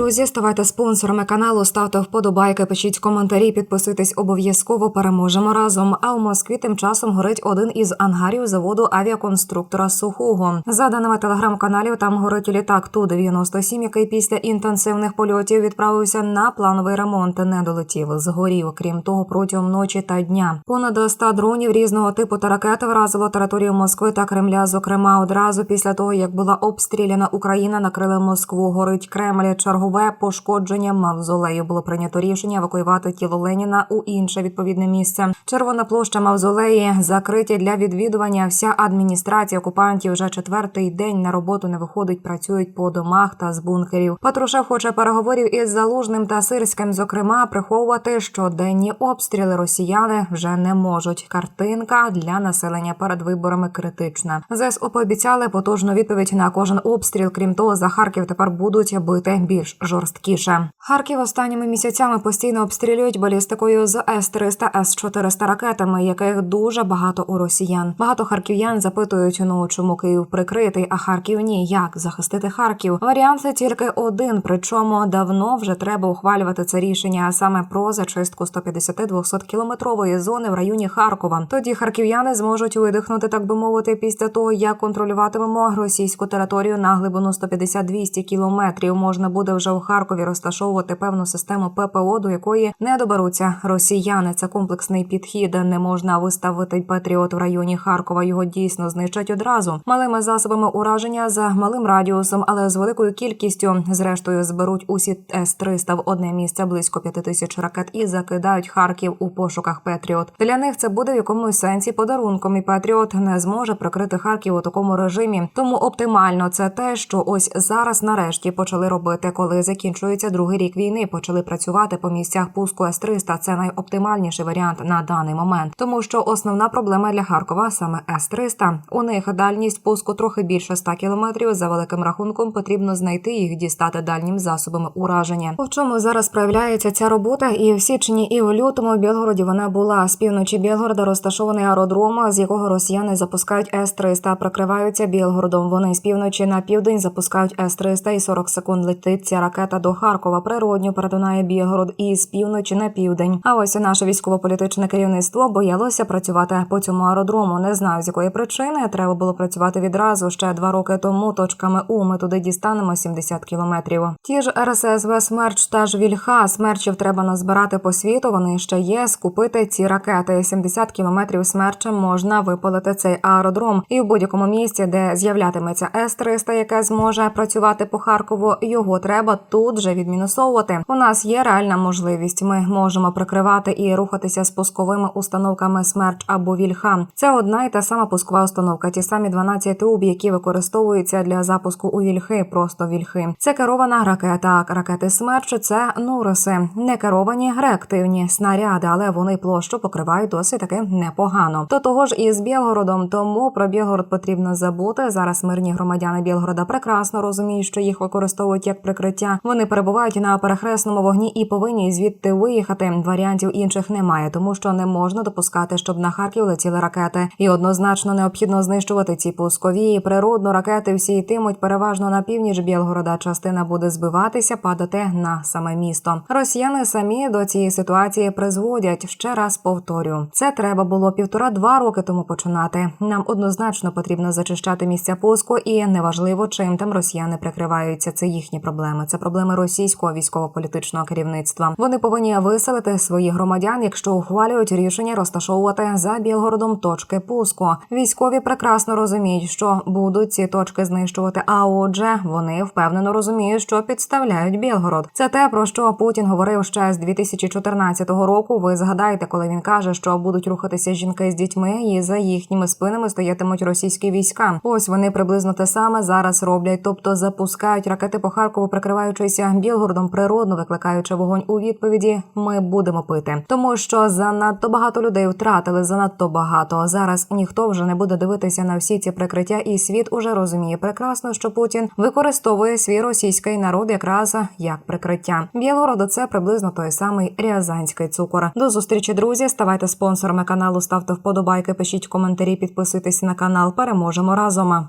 друзі, ставайте спонсорами каналу, ставте вподобайки, пишіть коментарі, підписуйтесь обов'язково. Переможемо разом. А у Москві тим часом горить один із ангарів заводу авіаконструктора Сухого. За даними телеграм-каналів, там горить літак ту 97 який після інтенсивних польотів відправився на плановий ремонт. Не долетів, згорів. Крім того, протягом ночі та дня понад 100 дронів різного типу та ракет вразило територію Москви та Кремля. Зокрема, одразу після того як була обстріляна Україна, накрили Москву. Горить Кремль. Чергове пошкодження мавзолею було прийнято рішення евакуювати тіло Леніна у інше відповідне місце. Червона площа мавзолеї закриті для відвідування. Вся адміністрація окупантів вже четвертий день на роботу не виходить, працюють по домах та з бункерів. Патрушев хоче переговорів із залужним та сирським. Зокрема, приховувати щоденні обстріли росіяни вже не можуть. Картинка для населення перед виборами критична. ЗСУ пообіцяли потужну відповідь на кожен обстріл. Крім того, за Харків тепер будуть бити більш жорсткіше. Харків останніми місяцями постійно обстрілюють балістикою з С-300, С-400 ракетами, яких дуже багато у росіян. Багато харків'ян запитують, ну чому Київ прикритий, а Харків ні. Як захистити Харків? Варіант тільки один. Причому давно вже треба ухвалювати це рішення, а саме про зачистку 150-200 кілометрової зони в районі Харкова. Тоді харків'яни зможуть видихнути, так би мовити, після того як контролюватимемо російську територію на глибину 150-200 кілометрів. Можна буде вже у Харкові розташовувати певну систему ППО, до якої не доберуться росіяни. Це комплексний підхід. Не можна виставити Патріот в районі Харкова. Його дійсно знищать одразу малими засобами ураження за малим радіусом, але з великою кількістю. Зрештою зберуть усі С-300 в одне місце близько п'яти тисяч ракет і закидають Харків у пошуках Петріот. Для них це буде в якомусь сенсі подарунком. І Петріот не зможе прикрити Харків у такому режимі. Тому оптимально це те, що ось зараз нарешті почали робити, коли закінчується другий рік війни. Почали працювати по місцях пуску С-300. Це найоптимальніший варіант на даний момент, тому що основна проблема для Харкова саме С-300. У них дальність пуску трохи більше 100 кілометрів. За великим рахунком потрібно знайти їх, дістати дальнім засобами ураження. У чому зараз проявляється ця робота? І в січні, і в лютому в Білгороді вона була з півночі Білгорода розташований аеродром, з якого росіяни запускають С-300, прикриваються Білгородом. Вони з півночі на південь запускають С-300 і 40 секунд летить ракета до Харкова. Природньо перетинає Білгород і з півночі на південь. А ось наше військово-політичне керівництво боялося працювати по цьому аеродрому. Не знаю з якої причини треба було працювати відразу ще два роки тому. Точками У ми туди дістанемо 70 кілометрів. Ті ж РССВ Смерч та ж Вільха смерчів треба назбирати по світу. Вони ще є. Скупити ці ракети. 70 кілометрів смерчем можна випалити цей аеродром, і в будь-якому місці, де з'являтиметься С-300, яке зможе працювати по Харкову. Його треба тут же відмінусовувати. У нас є реальна можливість. Ми можемо прикривати і рухатися з пусковими установками Смерч або Вільха. Це одна і та сама пускова установка. Ті самі 12 труб, які використовуються для запуску у вільхи, просто вільхи. Це керована ракета. Ракети Смерч це нуриси, не керовані реактивні снаряди, але вони площу покривають досить таки непогано. До того ж, із Білгородом, тому про Білгород потрібно забути. Зараз мирні громадяни Білгорода прекрасно розуміють, що їх використовують як прикриття. Вони перебувають на перехресному вогні і повинні звідти виїхати. Варіантів інших немає, тому що не можна допускати, щоб на Харків летіли ракети. І однозначно необхідно знищувати ці пускові природно ракети. Всі йтимуть переважно на північ Білгорода. Частина буде збиватися, падати на саме місто. Росіяни самі до цієї ситуації призводять. Ще раз повторю, це треба було півтора-два роки тому починати. Нам однозначно потрібно зачищати місця пуску, і неважливо, чим там росіяни прикриваються. Це їхні проблеми. Це проблеми російського військово-політичного керівництва. Вони повинні виселити своїх громадян, якщо ухвалюють рішення розташовувати за Білгородом точки пуску. Військові прекрасно розуміють, що будуть ці точки знищувати. А отже, вони впевнено розуміють, що підставляють Білгород. Це те про що Путін говорив ще з 2014 року. Ви згадаєте, коли він каже, що будуть рухатися жінки з дітьми, і за їхніми спинами стоятимуть російські війська. Ось вони приблизно те саме зараз роблять, тобто запускають ракети по Харкову, прикриваючися Білгородом, природно викликаючи вогонь у відповіді. Ми будемо пити, тому що занадто багато людей втратили занадто багато. Зараз ніхто вже не буде дивитися на всі ці прикриття, і світ уже розуміє прекрасно, що Путін використовує свій російський народ якраз як прикриття. Білгород – це приблизно той самий рязанський цукор. До зустрічі, друзі. Ставайте спонсорами каналу, ставте вподобайки, пишіть коментарі, підписуйтесь на канал. Переможемо разом.